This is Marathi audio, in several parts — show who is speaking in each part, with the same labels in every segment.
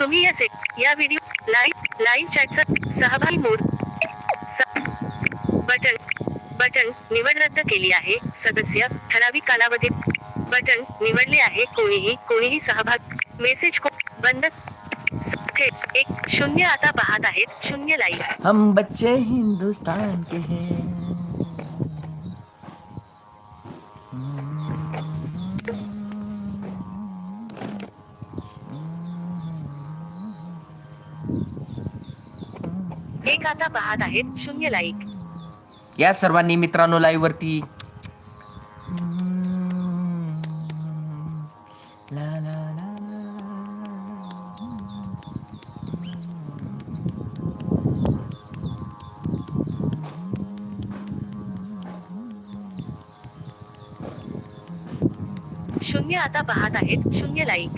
Speaker 1: तुम्ही सेट या व्हिडिओ लाईव्ह लाईव्ह चॅटचा सहभागी मोड बटन बटन निवड रद्द केली आहे सदस्य ठराविक कालावधीत बटन निवडले आहे कोणीही कोणीही सहभाग मेसेज को बंद एक शून्य आता पाहत आहेत शून्य लाईव्ह
Speaker 2: हम बच्चे हिंदुस्तान के हैं।
Speaker 1: एक आता पाहत आहेत. शून्य लाईक
Speaker 2: या सर्वांनी मित्रांनो लाईव्ह वरती.
Speaker 1: शून्य आता पाहत आहेत. शून्य लाईक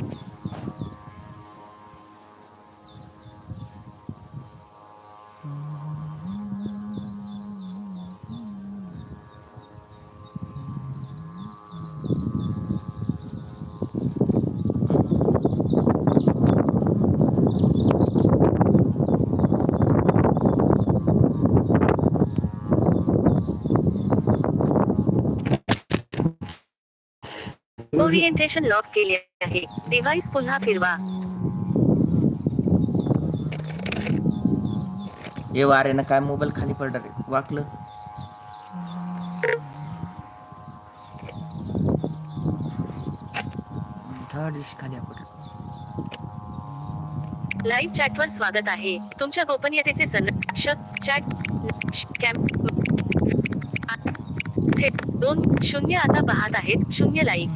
Speaker 1: ओरिएंटेशन लॉक केले आहे डिव्हाइस पुन्हा फिरवा।
Speaker 2: ये वारे ना काय मोबाईल खाली पडणार आहे. वाकलं? थर्ड दिवशी खाली आपण.
Speaker 1: लाईव्ह चॅटवर स्वागत आहे. तुमच्या गोपनीयतेचे श चॅट श- कॅम आ- थेट दोन शून्य आता पाहत आहेत. शून्य लाईक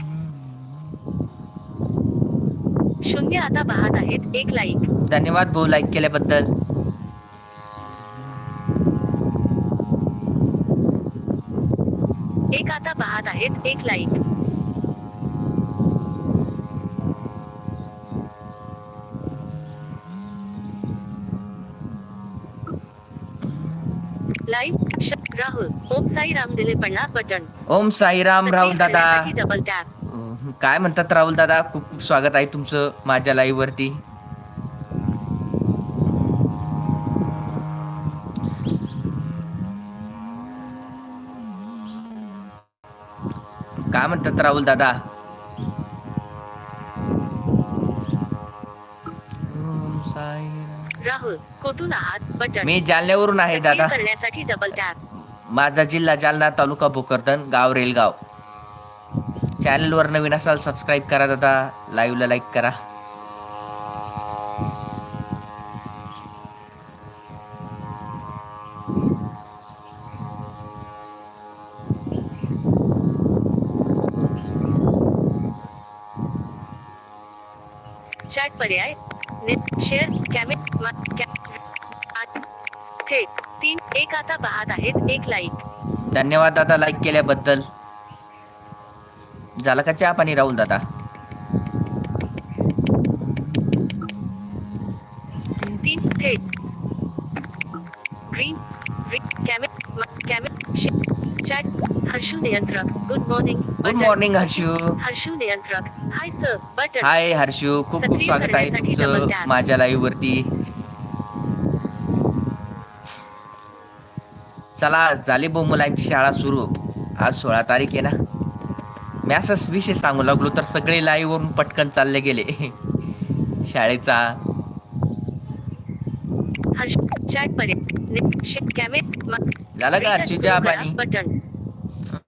Speaker 1: शून्य आता पाहत आहेत. एक लाईक
Speaker 2: धन्यवाद भाऊ लाईक केल्याबद्दल.
Speaker 1: एक आता पाहत आहेत. एक लाईक लाईव्ह राहुल ओम साई राम दिले पडला बटन.
Speaker 2: ओम साईराम राहुल दादा.
Speaker 1: डबल टॅप
Speaker 2: काय म्हणतात राहुल दादा? खूप खूप स्वागत आहे तुमचं माझ्या लाईव्ह वरती. काय म्हणतात राहुल दादा.
Speaker 1: राहुल कुठून आहात? बटन.
Speaker 2: मी जालन्यावरून आहे दादा. माझा जिल्हा जालना तालुका भोकरदन गाव रेलगाव. चॅनलवर नवीन असाल सबस्क्राईब करा दादा. लाईव्हला लाईक करा.
Speaker 1: चॅट पर्याय. नेट शेअर थेट तीन एक आता पाहत आहेत एक लाईक
Speaker 2: धन्यवाद दादा लाईक केल्याबद्दल. झाला का चहा पाणी राहुल दादा?
Speaker 1: Good morning
Speaker 2: good morning Harshu
Speaker 1: Harshu. नियंत्रक. Hi sir button
Speaker 2: hi Harshu. खूप खूप स्वागत आहे तुमचं. माझ्या लाईव्ह वरती. चला झाली मुलांची शाळा सुरू. आज सोळा तारीख आहे ना? मी असंच विषय सांगू लागलो तर सगळे लाईव्ह वरून पटकन चालले गेले. शाळेचा. झालं का हर्षू चहा पाणी
Speaker 1: बटन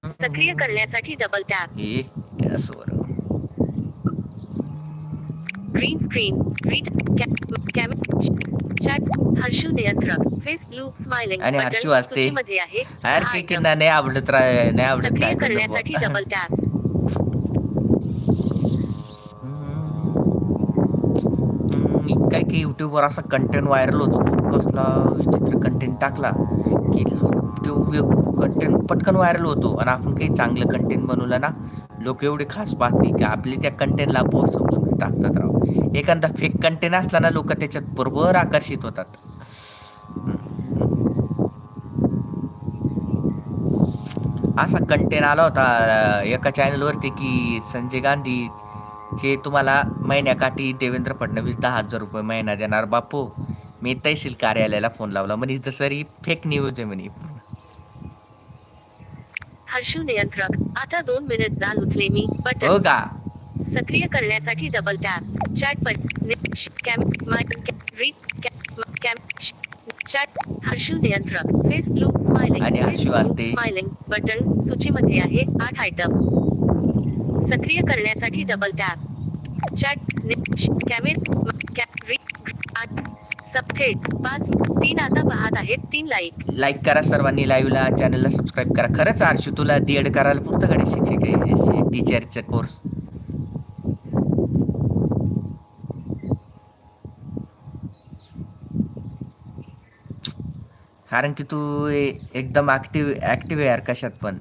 Speaker 1: सक्रिय करण्यासाठी डबल टॅप
Speaker 2: हे
Speaker 1: green screen read cam chat Harshu नियंत्रक फेस ब्लू स्माइलिंग
Speaker 2: आणि हर्षू असते.
Speaker 1: सूचीमध्ये आहे.
Speaker 2: नाही आवडत रा- नाही आवडत
Speaker 1: सक्रिय
Speaker 2: काय
Speaker 1: करण्यासाठी डबल. टॅप
Speaker 2: हम्म, काय की युट्यूबवर असा कंटेंट व्हायरल होतो. कसला विचित्र कंटेंट टाकला की तो कंटेंट पटकन व्हायरल होतो. आणि आपण काही चांगलं कंटेंट बनवलं ना लोक एवढे खास पाहत नाही की आपली त्या कंटेंटला बोर समजून टाकतात राव. एखादा फेक कंटेंट असला ना लोक त्याच्यात बरोबर आकर्षित होतात. असा कंटेंट आला होता एका चॅनलवरती की संजय गांधी चे तुम्हाला महिन्याकाठी देवेंद्र फडणवीस दहा हजार रुपये महिना देणार बापू. मी तहसील कार्यालयाला फोन लावला. म्हणे तसं फेक न्यूज आहे म्हणे.
Speaker 1: हर्षू नियंत्रक आता दोन मिनिट जाल उचले मी. बटन
Speaker 2: हो का?
Speaker 1: सक्रिय करण्यासाठी डबल टॅप चॅट श- चॅट हर्षू नियंत्रक फेस ब्लू स्माइलिंग
Speaker 2: आणि हर्षू असते.
Speaker 1: स्माइलिंग बटन सूचीमध्ये आहे आठ आयटम सक्रिय करण्यासाठी डबल टॅप चॅट नि- कॅमेरा सबथेट पाच तीन आता पाहत आहेत तीन लाईक
Speaker 2: लाईक करा सर्वांनी लाईव्हला चॅनलला सबस्क्राईब करा. खरंच आरशी तुला डी एड करायला पुरतं कडे शिक्षक टीचरचा कोर्स कारण की तू एकदम ॲक्टिव ॲक्टिव्ह आहे यार कशात पण.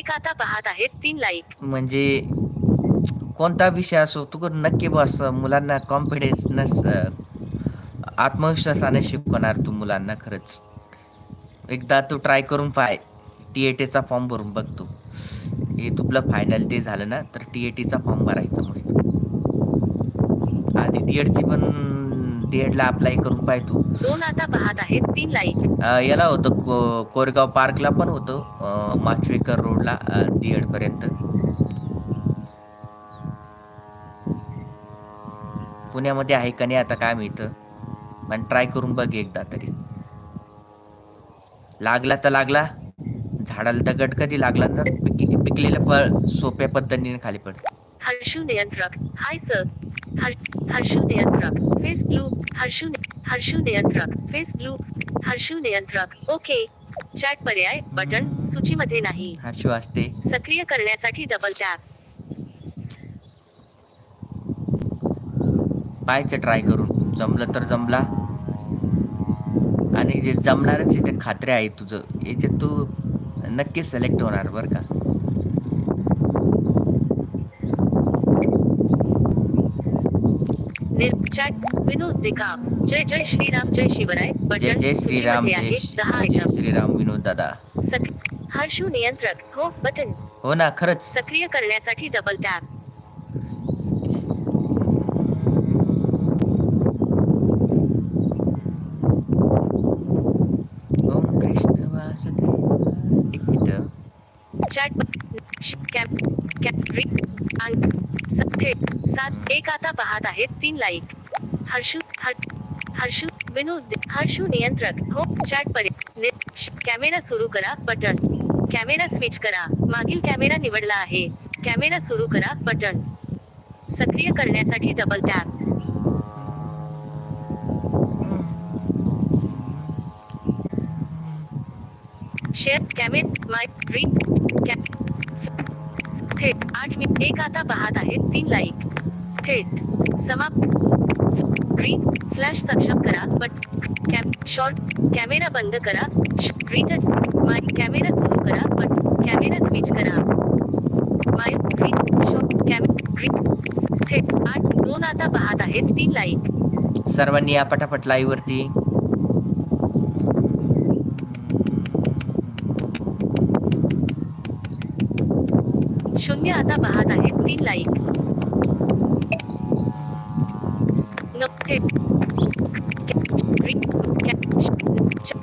Speaker 1: एक आता पाहत आहेत तीन लाईक
Speaker 2: म्हणजे कोणता विषय असो तू नक्की बस मुलांना कॉन्फिडन्स आत्मविश्वासाने शिकवणार तू मुलांना खरंच. एकदा तू ट्राय करून पाय टी ए टीचा फॉर्म भरून बघ तू. हे तुला फायनल ते झालं ना तर टी ए टीचा फॉर्म भरायचा मस्त. आधी डी एडची पण डी एडला अप्लाय करून पाय तू.
Speaker 1: दोन आता पाहत आहेत तीन लाईक
Speaker 2: याला होतं कोरेगाव पार्कला पण होतं माचवेकर रोडला डी एड पर्यंत. पुण्यामध्ये आहे का नाही आता काय माहीत. पण ट्राय करून बघ एकदा तरी. लागला तर लागला. झाडाला दगड कधी लागला तर पिक पिकलेलं फळ सोप्या पद्धतीने खाली पड.
Speaker 1: हर्षू नियंत्रक. हाय सर हर्षू नियंत्रक फेस ब्लू हर्षू हर्षू नियंत्रक फेस ब्लू हर्षू नियंत्रक ओके चॅट पर्याय बटन सूचीमध्ये नाही.
Speaker 2: हर्षू असते
Speaker 1: सक्रिय करण्यासाठी डबल टॅप
Speaker 2: पाहायचं ट्राय करून. जमलं तर जमला. आणि जे जमणारच ते खात्री आहे तुझं. याच्यात तू नक्कीच सिलेक्ट होणार बरं का?
Speaker 1: चॅट विनोद निकाम जय जय श्रीराम जय शिवराय
Speaker 2: जय
Speaker 1: बटन
Speaker 2: जय श्रीराम
Speaker 1: सूचीमध्ये
Speaker 2: जय
Speaker 1: आहे
Speaker 2: श्री-
Speaker 1: दहा
Speaker 2: जय
Speaker 1: आयटम
Speaker 2: श्रीराम विनोद दादा
Speaker 1: सक हर्षू नियंत्रक हो बटन
Speaker 2: हो ना खरंच
Speaker 1: सक्रिय करण्यासाठी डबल टॅप
Speaker 2: ओम कृष्ण वासुदेव एक मिनिट.
Speaker 1: चॅट सात एक आता पाहत आहेत तीन लाईक. हर्षू, हर, हर्षू विनोद हर्षू नियंत्रक हो चॅट परे नि- श- कॅमेरा सुरू करा, बटन. कॅमेरा स्विच करा. मागील कॅमेरा निवडला आहे. कॅमेरा सुरू करा, बटन. सक्रिय करण्यासाठी double tap share camera my री कॅ- थेट आठ, मी एक आता पाहत आहेत तीन लाईक. थेट. समाप्त ग्रीन फ्लॅश सक्षम करा बट कॅम शॉर्ट कॅमेरा बंद करा. रिटच माय कॅमेरा सुरू करा बट कॅमेरा स्विच करा. My green short camera green थेट आठ दोन आता पाहत आहेत तीन लाईक
Speaker 2: सर्वांनी या पटापट लाईव्ह वरती.
Speaker 1: शून्य आता पाहत आहेत तीन लाईक न-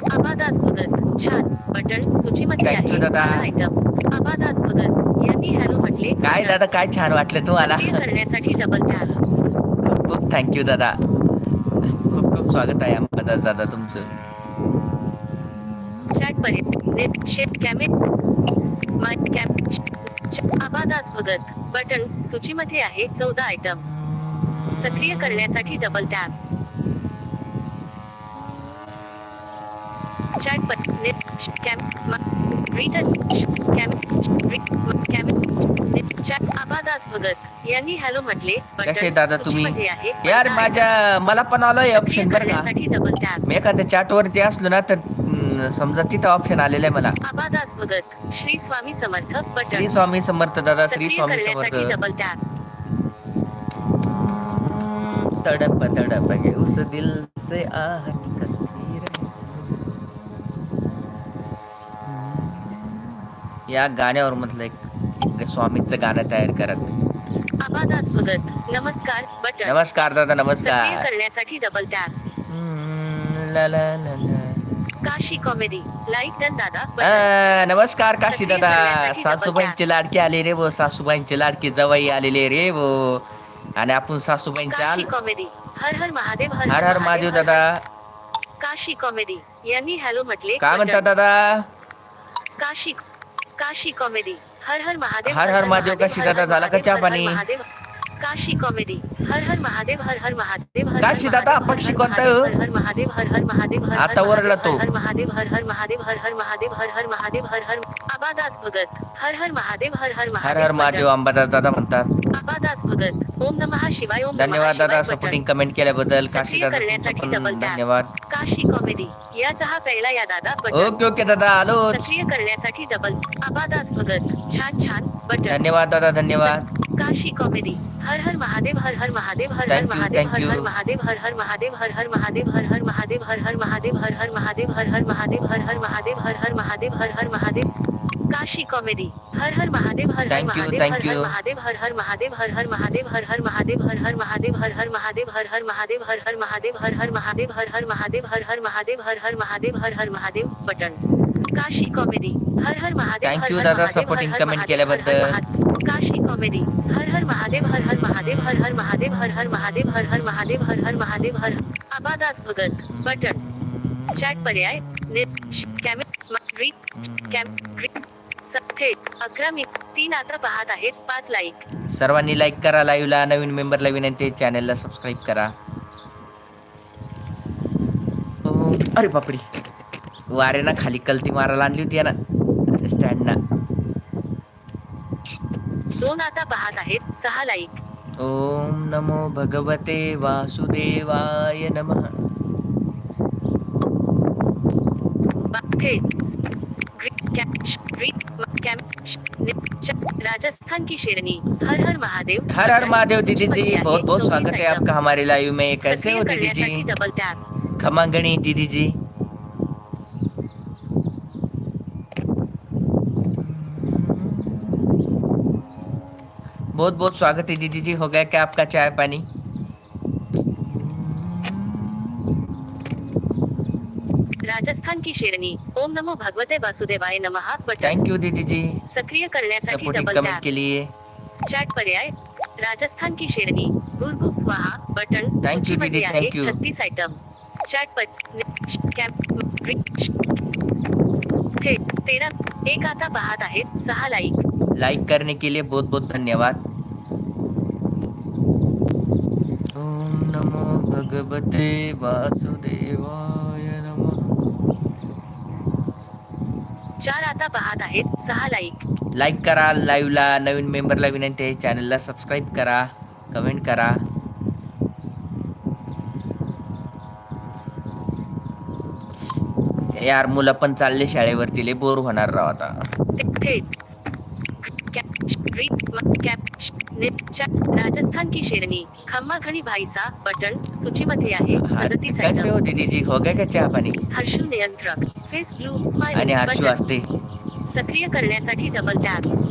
Speaker 1: आबादास भगत छान बटन सूचीमध्ये आहे
Speaker 2: दादा.
Speaker 1: आयटम आबादास भगत यांनी हॅलो म्हटले
Speaker 2: काय दादा काय छान वाटलं तुम्हाला?
Speaker 1: करण्यासाठी डबल टॅप
Speaker 2: खूप खूप थँक्यू दादा. खूप खूप स्वागत आहे अंबादास दादा तुमचं.
Speaker 1: चॅट पर्यंत नेट शेट कॅमे my cam Abadas Bhagat button सूचीमध्ये आहे चौदा आयटम सक्रिय करण्यासाठी double tap chat net cam return cam cam net chat Abadas Bhagat यांनी हॅलो म्हटले
Speaker 2: कसे दादा तुम्ही? यार माझ्या मला पण आलोय ऑप्शन बरं का?
Speaker 1: करण्यासाठी डबल टॅप
Speaker 2: मी एखाद्या chat वरती असलो ना तर समजा तिथं ऑप्शन आलेलं आहे मला.
Speaker 1: आबादास भगत श्री स्वामी समर्थ बटन
Speaker 2: श्री स्वामी समर्थ दादा श्री स्वामी समर्थ.
Speaker 1: डबल टॅप
Speaker 2: तड़प तड़प के उस दिल से आह निकलती रहे या गाण्यावर म्हटलं एक एक स्वामींचं गाणं तयार करायचं.
Speaker 1: भगत. नमस्कार बटन.
Speaker 2: नमस्कार दादा
Speaker 1: सक्रिय
Speaker 2: नमस्कार.
Speaker 1: करण्यासाठी डबल टॅप
Speaker 2: हम्म, ला ला ला ला.
Speaker 1: काशी कॉमेडी लाईक डन दादा. बटन
Speaker 2: आ, नमस्कार काशी दादा. सासूबाईंचे लाडके आले रे भो सासूबाईंचे लाडके जवाई आलेले रे भो आणि आपण सासूबाईंच्या
Speaker 1: काशी कॉमेडी. हर हर महादेव
Speaker 2: हर हर महादेव
Speaker 1: हर
Speaker 2: दादा.
Speaker 1: काशी कॉमेडी. यांनी हॅलो म्हटले
Speaker 2: काय म्हणतात
Speaker 1: बटन.
Speaker 2: दादा?
Speaker 1: काशी काशी कॉमेडी. हर हर महादेव
Speaker 2: हर हर महादेव काशी दादा, झाला का
Speaker 1: महादेव,
Speaker 2: चहा पाणी?
Speaker 1: काशी कॉमेडी हर हर महादेव हर हर महादेव हर
Speaker 2: काशी दादा,
Speaker 1: महादेव,
Speaker 2: पक्षी
Speaker 1: हर हर
Speaker 2: कोणता
Speaker 1: महादेव,
Speaker 2: हो?
Speaker 1: हर हर महादेव हर हर महादेव हर हर
Speaker 2: आता
Speaker 1: महादेव,
Speaker 2: तो.
Speaker 1: हर हर महादेव हर हर महादेव हर हर महादेव हर हर महादेव हर हर आबादास भगत हर हर महादेव हर हर
Speaker 2: हर
Speaker 1: महादेव
Speaker 2: हर महादेव अंबादास दादा म्हणतात
Speaker 1: आबादास भगत ओम नमः शिवाय ओम
Speaker 2: धन्यवाद दादा. सपोर्टिंग कमेंट केल्याबद्दल काशी दादा. धन्यवाद
Speaker 1: काशी कॉमेडी या चहा प्यायला या दादा
Speaker 2: ओके ओके दादा आलो
Speaker 1: सक्रिय करण्यासाठी डबल आबादास भगत छान छान बटन
Speaker 2: धन्यवाद दादा धन्यवाद
Speaker 1: काशी कॉमेडी हर हर महादेव हर हर महादेव हर हर महादेव हर हर महादेव हर हर महादेव हर हर महादेव हर हर महादेव हर हर महादेव हर हर महादेव हर हर महादेव हर हर महादेव हर हर महादेव हर हर महादेव काशी कॉमेडी हर हर महादेव हर हर महादेव हर हर महादेव हर हर महादेव हर हर महादेव हर हर महादेव हर हर महादेव हर हर महादेव हर हर महादेव हर हर महादेव हर हर महादेव हर हर महादेव हर हर महादेव हर हर महादेव हर हर महादेव बटन काशी कॉमेडी हर हर महादेव हर
Speaker 2: दादा,
Speaker 1: हर हर
Speaker 2: केल्याबद्दल.
Speaker 1: काशी कॉमेडी हर हर महादेव हर हर महादेव हर हर महादेव हर हर महादेव हर हर महादेव हर हर महादेव हर आबादास भगत बटन चॅट पर्याय अकरा मी तीन आता पाहत आहेत पाच लाईक
Speaker 2: सर्वांनी लाईक करा लाईव्हला नवीन मेंबरला विनंती चॅनलला सबस्क्राईब करा अरे बापरी वाऱ्याना खाली कलती मारायला आणली होती ना स्टँडना.
Speaker 1: दोन आता पाहत आहेत सहा लाईक.
Speaker 2: ओम नमो भगवते वासुदेवाय नमः.
Speaker 1: राजस्थान की शेरनी हर हर महादेव.
Speaker 2: हर हर महादेव दीदी जी बहुत बहुत स्वागत है आपका हमारे लाइव में। कैसे हो दीदी जी
Speaker 1: डबल टॅप
Speaker 2: खमागणी दीदी जी बहुत बहुत स्वागत है दीदी जी हो गया क्या आपका चाय पानी?
Speaker 1: राजस्थान की शेरनी ओम नमो भगवते वासुदेवाय नमः बटन
Speaker 2: थैंक यू दीदी जी।
Speaker 1: सक्रिय करण्यासाठी
Speaker 2: सपोर्टिंग
Speaker 1: डबल टॅप
Speaker 2: के लिए।
Speaker 1: चॅट पर्याय राजस्थान की शेरनी गुरगु स्वाहा बटन
Speaker 2: you,
Speaker 1: सूचीमध्ये
Speaker 2: दीदी, thank you.
Speaker 1: छत्तीस आइटम चॅट पर तेरा एक आता पाहत आहेत सहा लाईक
Speaker 2: लाइक करने के लिए बहुत बहुत धन्यवाद। भगवते वासुदेवाय नमः.
Speaker 1: चार आता पाहत आहेत सहा लाईक
Speaker 2: लाईक करा लाईव्हला नवीन मेंबरला विनंती आहे चॅनलला सबस्क्राईब करा कमेंट करा. यार मुलं पण चालले शाळेवरती लय बोर होणार राव आता.
Speaker 1: थेट राजस्थान की शेरनी खम्मा घणी भाईसा बटन सूचीमध्ये आहे.
Speaker 2: हा,
Speaker 1: सदतीस
Speaker 2: कैसे हो दीदी जी हो गया क्या चहा पाणी?
Speaker 1: हर्षू नियंत्रक. फेस ब्लू
Speaker 2: आणि
Speaker 1: स्माइल
Speaker 2: हर्षू
Speaker 1: बटन.
Speaker 2: असते.
Speaker 1: सक्रिय करण्यासाठी डबल टॅप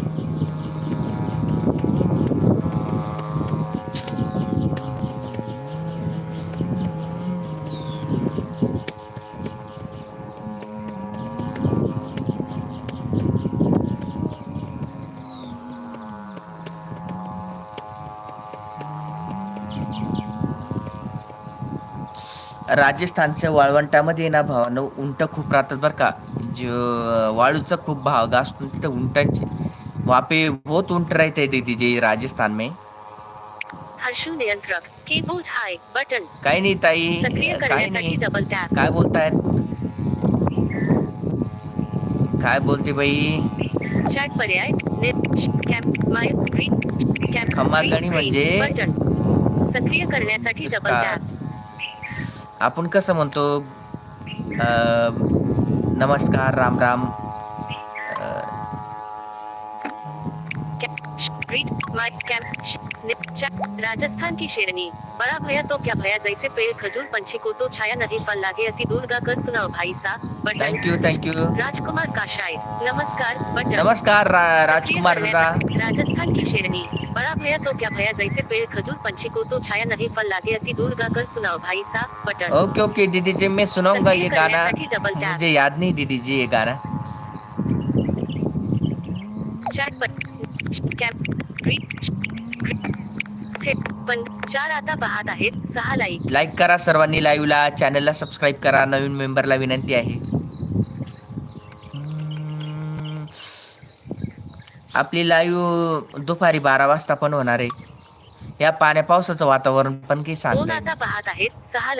Speaker 2: राजस्थानच्या वाळवंटामध्ये ना भावानं उंट खूप राहतात बरं का. जो वाळूचा खूप भाग असतो तिथे उंटांची. वापे बहुत उंट राहते दीदी जी राजस्थान में.
Speaker 1: हर्षू नियंत्रक कीबोर्ड हाय बटन.
Speaker 2: काही नाही ताई
Speaker 1: सक्रिय
Speaker 2: काही
Speaker 1: करण्यासाठी
Speaker 2: नाही
Speaker 1: डबल टॅप
Speaker 2: काय बोलतायत काय बोलते बाई?
Speaker 1: चॅट पर्याय माय
Speaker 2: खम्मागणी म्हणजे?
Speaker 1: बटन. सक्रिय करण्यासाठी डबल टॅप
Speaker 2: आपण कसं म्हणतो नमस्कार राम राम.
Speaker 1: राजस्थान की शेरनी बड़ा भया तो क्या भया जैसे पेड़ खजूर पंछी को तो छाया नहीं फल लागे अति दूर गा कर सुनाओ भाई सा button.
Speaker 2: Thank you thank you
Speaker 1: Rajkumar काशाय नमस्कार
Speaker 2: नमस्कार राजकुमार
Speaker 1: राजस्थान की शेरनी बड़ा भया तो क्या भया? जैसे पेड़ खजूर पंछी को तो छाया नहीं फल लागे अति दूर गा कर सुनाओ भाई सा बटन।
Speaker 2: ओके ओके दीदी जी मैं सुनाऊँगा ये गाना। मुझे याद नहीं दीदी जी ये गाना।
Speaker 1: चार आता पाहत आहेत सहा लाईक
Speaker 2: लाईक करा सर्वांनी लाईव्हला चॅनलला सबस्क्राईब करा नवीन मेंबरला विनंती आहे. आपली लाईव्ह दुपारी बारा वाजता पण होणार आहे. या पाण्या पावसाचं वातावरण पण काही सांगत
Speaker 1: आता पाहत आहेत. सहा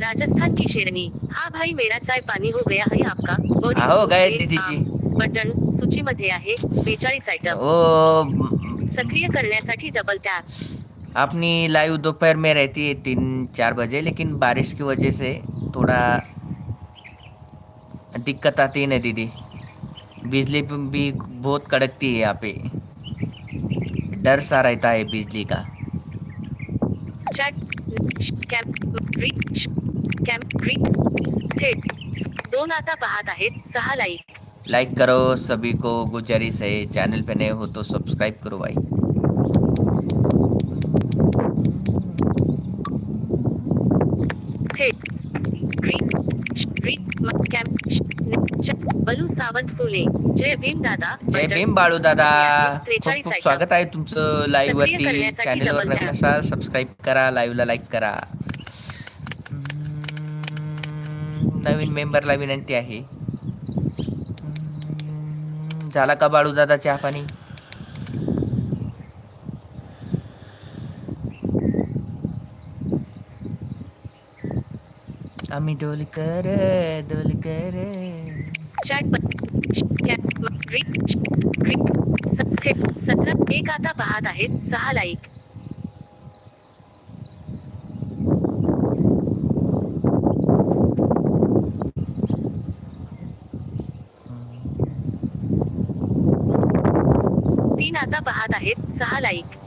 Speaker 1: राजस्थान की शेरनी हा भाई मेरा चाय पानी हो गया है आपका.
Speaker 2: हा, हो गया
Speaker 1: फेस,
Speaker 2: दीदी जी.
Speaker 1: आर्म्स, बटन सूचीमध्ये आहे. बेचाळीस आयटम
Speaker 2: ओ
Speaker 1: सक्रिय करण्यासाठी डबल टॅप
Speaker 2: अपनी लाइव दोपहर में रहती है तीन चार बजे लेकिन बारिश की वजह से थोड़ा दिक्कत आती है ना दीदी। बिजली भी बहुत कड़कती है यहाँ पे। डर सा रहता है बिजली का।
Speaker 1: दोन आता पाहत आहेत सहा लाईक
Speaker 2: लाइक करो सभी को गुजारिश है। चैनल पे नए हो तो सब्सक्राइब करो भाई।
Speaker 1: बलू सावंत फुले जय भीम दादा
Speaker 2: जय भीम बाळू दादा. खूप स्वागत आहे तुमचं लाईव्ह वरती. चॅनलवर नवीन
Speaker 1: tap.
Speaker 2: असाल सबस्क्राईब करा लाईव्हला लाईक करा. नवीन मेंबरला विनंती आहे. झाला का बाळू दादा चहा पाणी
Speaker 1: चॅट कॅप ग्रीप ग्रीप थेट सतरा एक आता पाहत आहेत सहा लाईक तीन आता पाहत आहेत, सहा लाईक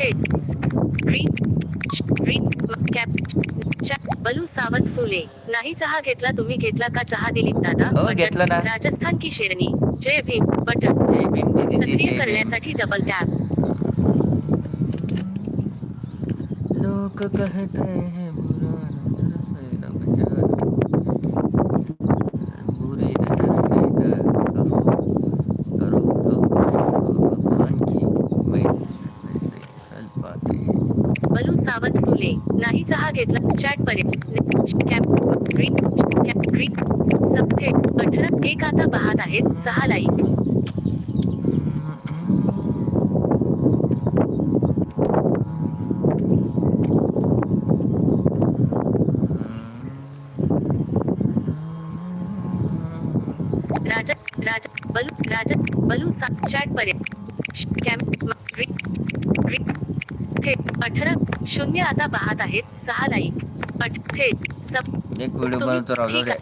Speaker 1: थेट ग्रीन कॅप बलू सावंत फुले नाही चहा घेतला तुम्ही घेतला का चहा दिलीप दादा
Speaker 2: हो. घेतला ना.
Speaker 1: राजस्थान की शेरनी जय भीम बटन
Speaker 2: जय भीम
Speaker 1: सक्रिय करण्यासाठी डबल टॅप
Speaker 2: लोग कहते हैं बुरा नजर से न बचाना बुरी नजर से न करो करो तो भगवान की उम्मीद ऐसे हल पाते हैं
Speaker 1: बलू सावंत फुले नाही चहा घेतला. चॅट पर्यंत. अठरा एक आता पाहत आहेत. सहा लाईक राजा राजा बलू राजा बलू सा चॅट पर्यंत कॅम्प ग्रीन ग्रीन थेट अठरा शून्य आता पाहत आहेत सहा लाईक अठ थेट सब
Speaker 2: एक व्हिडिओ बनवतो राहू
Speaker 1: ठीक
Speaker 2: द्या